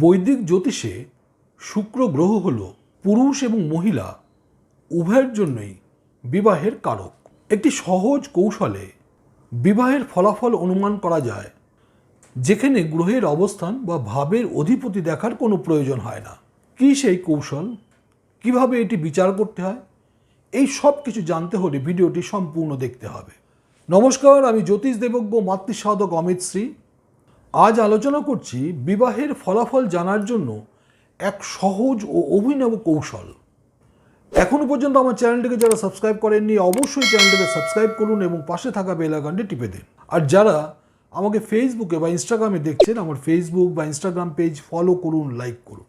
বৈদিক জ্যোতিষে শুক্র গ্রহ হল পুরুষ এবং মহিলা উভয়ের জন্যই বিবাহের কারক। একটি সহজ কৌশলে বিবাহের ফলাফল অনুমান করা যায়, যেখানে গ্রহের অবস্থান বা ভাবের অধিপতি দেখার কোনো প্রয়োজন হয় না। কী সেই কৌশল? কীভাবে এটি বিচার করতে হয়? এই সব কিছু জানতে হলে ভিডিওটি সম্পূর্ণ দেখতে হবে। নমস্কার, আমি জ্যোতিষ দেবজ্ঞ মাতৃসাধক অমিত শ্রী। আজ আলোচনা করছি বিবাহের ফলাফল জানার জন্য এক সহজ ও অভিনব কৌশল। এখনও পর্যন্ত আমার চ্যানেলটিকে যারা সাবস্ক্রাইব করেননি, অবশ্যই চ্যানেলটিকে সাবস্ক্রাইব করুন এবং পাশে থাকা বেল আইকনটি টিপে দিন। আর যারা আমাকে ফেসবুকে বা ইনস্টাগ্রামে দেখছেন, আমার ফেসবুক বা ইনস্টাগ্রাম পেজ ফলো করুন লাইক করুন।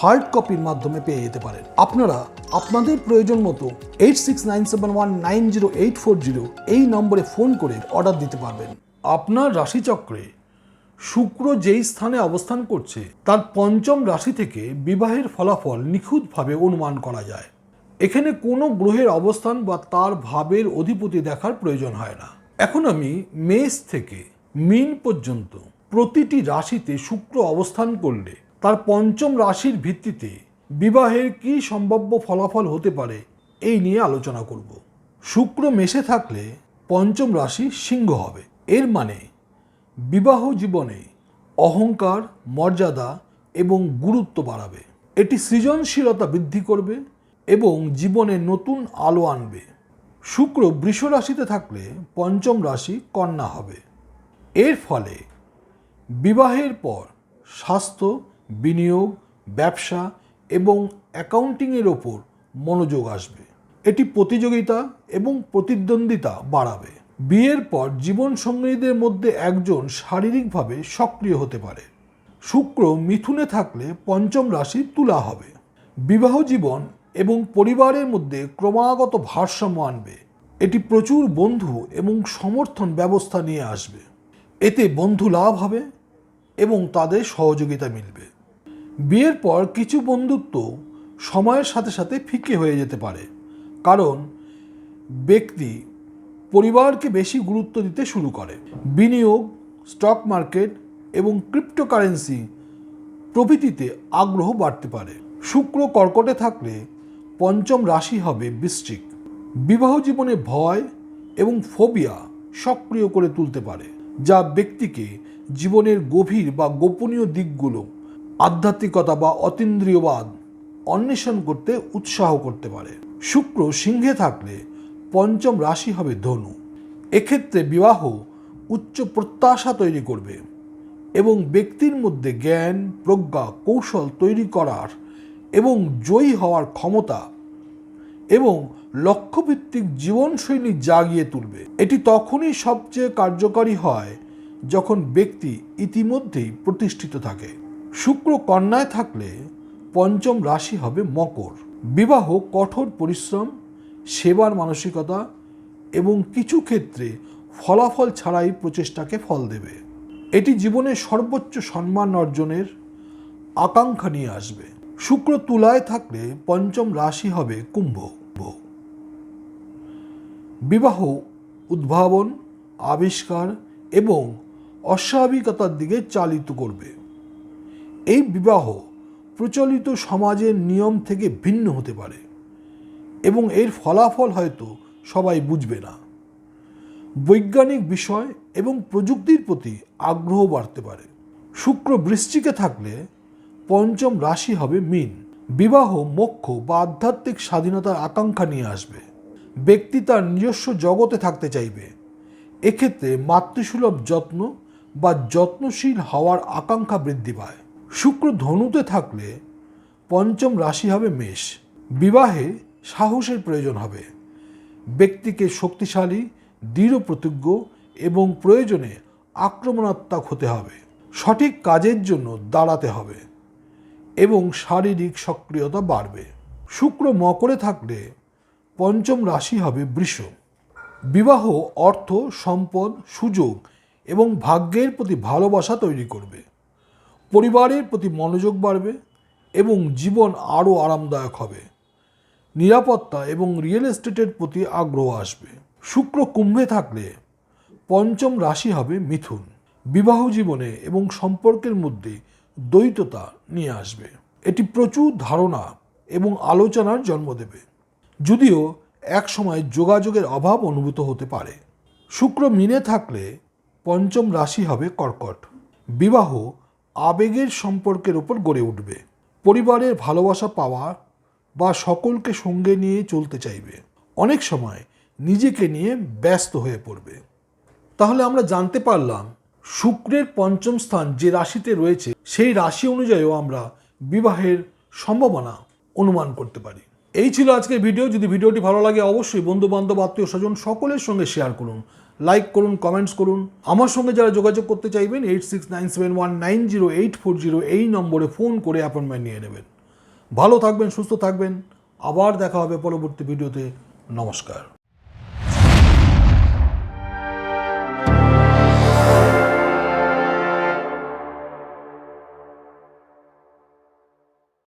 হার্ড কপির মাধ্যমে পেয়ে যেতে পারেন। আপনারা আপনাদের প্রয়োজন মতো eight six nine seven one nine zero eight four zero এই নম্বরে ফোন করে অর্ডার দিতে পারবেন। আপনার রাশিচক্রে শুক্র যেই স্থানে অবস্থান করছে, তার পঞ্চম রাশি থেকে বিবাহের ফলাফল নিখুঁতভাবে অনুমান করা যায়। এখানে কোনো গ্রহের অবস্থান বা তার ভাবের অধিপতি দেখার প্রয়োজন হয় না। এখন আমি মেষ থেকে মিন পর্যন্ত প্রতিটি রাশিতে শুক্র অবস্থান করলে তার পঞ্চম রাশির ভিত্তিতে বিবাহের কি সম্ভাব্য ফলাফল হতে পারে এই নিয়ে আলোচনা করব। শুক্র মেষে থাকলে পঞ্চম রাশি সিংহ হবে। এর মানে বিবাহ জীবনে অহংকার, মর্যাদা এবং গুরুত্ব বাড়াবে। এটি সৃজনশীলতা বৃদ্ধি করবে এবং জীবনে নতুন আলো আনবে। শুক্র বৃষ রাশিতে থাকলে পঞ্চম রাশি কন্যা হবে। এর ফলে বিবাহের পর স্বাস্থ্য বিনিয়োগ, ব্যবসা এবং অ্যাকাউন্টিংয়ের ওপর মনোযোগ আসবে। এটি প্রতিযোগিতা এবং প্রতিদ্বন্দ্বিতা বাড়াবে। বিয়ের পর জীবন সঙ্গীদের মধ্যে একজন শারীরিকভাবে সক্রিয় হতে পারে। শুক্র মিথুনে থাকলে পঞ্চম রাশি তুলা হবে। বিবাহ জীবন এবং পরিবারের মধ্যে ক্রমাগত ভারসাম্য আনবে। এটি প্রচুর বন্ধু এবং সমর্থন ব্যবস্থা নিয়ে আসবে। এতে বন্ধু লাভ হবে এবং তাদের সহযোগিতা মিলবে। বিয়ের পর কিছু বন্ধুত্ব সময়ের সাথে সাথে ফিকে হয়ে যেতে পারে। কারণ, ব্যক্তি পরিবারকে বেশি গুরুত্ব দিতে শুরু করে। বিনিয়োগ, স্টক মার্কেট এবং ক্রিপ্টোকারেন্সি প্রভৃতিতে আগ্রহ বাড়তে পারে। শুক্র কর্কটে থাকলে পঞ্চম রাশি হবে বৃশ্চিক। বিবাহ জীবনে ভয় এবং ফোবিয়া সক্রিয় করে তুলতে পারে, যা ব্যক্তিকে জীবনের গভীর বা গোপনীয় দিকগুলো আধ্যাত্মিকতা বা অতীন্দ্রিয়বাদ অন্বেষণ করতে উৎসাহ করতে পারে। শুক্র সিংহে থাকলে পঞ্চম রাশি হবে ধনু। এক্ষেত্রে বিবাহ উচ্চ প্রত্যাশা তৈরি করবে এবং ব্যক্তির মধ্যে জ্ঞান, প্রজ্ঞা, কৌশল তৈরি করার এবং জয়ী হওয়ার ক্ষমতা এবং লক্ষ্যভিত্তিক জীবনশৈলী জাগিয়ে তুলবে। এটি তখনই সবচেয়ে কার্যকারী হয় যখন ব্যক্তি ইতিমধ্যেই প্রতিষ্ঠিত থাকে। শুক্র কন্যায় থাকলে পঞ্চম রাশি হবে মকর। বিবাহ কঠোর পরিশ্রম, সেবার মানসিকতা এবং কিছু ক্ষেত্রে ফলাফল ছাড়াই প্রচেষ্টাকে ফল দেবে। এটি জীবনের সর্বোচ্চ সম্মান অর্জনের আকাঙ্ক্ষা নিয়ে আসবে। শুক্র তুলায় থাকলে পঞ্চম রাশি হবে কুম্ভ। বিবাহ, উদ্ভাবন, আবিষ্কার এবং অস্বাভাবিকতার দিকে চালিত করবে। এই বিবাহ প্রচলিত সমাজের নিয়ম থেকে ভিন্ন হতে পারে এবং এর ফলাফল হয়তো সবাই বুঝবে না। বৈজ্ঞানিক বিষয় এবং প্রযুক্তির প্রতি আগ্রহ বাড়তে পারে। শুক্র বৃশ্চিকে থাকলে পঞ্চম রাশি হবে মিন। বিবাহ, মোক্ষ বা আধ্যাত্মিক স্বাধীনতার আকাঙ্ক্ষা নিয়ে আসবে। ব্যক্তি তার নিজস্ব জগতে থাকতে চাইবে। এক্ষেত্রে মাতৃসুলভ যত্ন বা যত্নশীল হওয়ার আকাঙ্ক্ষা বৃদ্ধি পায়। শুক্র ধনুতে থাকলে পঞ্চম রাশি হবে মেষ। বিবাহে সাহসের প্রয়োজন হবে। ব্যক্তিকে শক্তিশালী, দৃঢ় প্রতিজ্ঞ এবং প্রয়োজনে আক্রমণাত্মক হতে হবে। সঠিক কাজের জন্য দাঁড়াতে হবে এবং শারীরিক সক্রিয়তা বাড়বে। শুক্র মকরে থাকলে পঞ্চম রাশি হবে বৃষ। বিবাহ অর্থ, সম্পদ, সুযোগ এবং ভাগ্যের প্রতি ভালোবাসা তৈরি করবে। পরিবারের প্রতি মনোযোগ বাড়বে এবং জীবন আরও আরামদায়ক হবে। নিরাপত্তা এবং রিয়েল এস্টেটের প্রতি আগ্রহ আসবে। শুক্র কুম্ভে থাকলে পঞ্চম রাশি হবে মিথুন। বিবাহ জীবনে এবং সম্পর্কের মধ্যে দ্বৈততা নিয়ে আসবে। এটি প্রচুর ধারণা এবং আলোচনার জন্ম দেবে। যদিও এক সময় যোগাযোগের অভাব অনুভূত হতে পারে। শুক্র মিনে থাকলে পঞ্চম রাশি হবে কর্কট। বিবাহ আবেগের সম্পর্কের উপর গড়ে উঠবে। পরিবারের ভালোবাসা পাওয়া বা সকলকে সঙ্গে নিয়ে চলতে চাইবে। অনেক সময় নিজেকে নিয়ে ব্যস্ত হয়ে পড়বে। তাহলে আমরা জানতে পারলাম, শুক্রের পঞ্চম স্থান যে রাশিতে রয়েছে, সেই রাশি অনুযায়ীও আমরা বিবাহের সম্ভাবনা অনুমান করতে পারি। এই ছিল আজকের ভিডিও। যদি ভিডিওটি ভালো লাগে, অবশ্যই বন্ধু বান্ধব আত্মীয় স্বজন সকলের সঙ্গে শেয়ার করুন। লাইক করুন কমেন্টস করুন। আমার সঙ্গে যারা যোগাযোগ করতে চাইবেন eight six nine seven one nine zero eight four zero এই নম্বরে ফোন করে অ্যাপয়েন্টমেন্ট নিয়ে নেবেন। ভালো থাকবেন, সুস্থ থাকবেন। আবার দেখা হবে পরবর্তী ভিডিওতে। নমস্কার।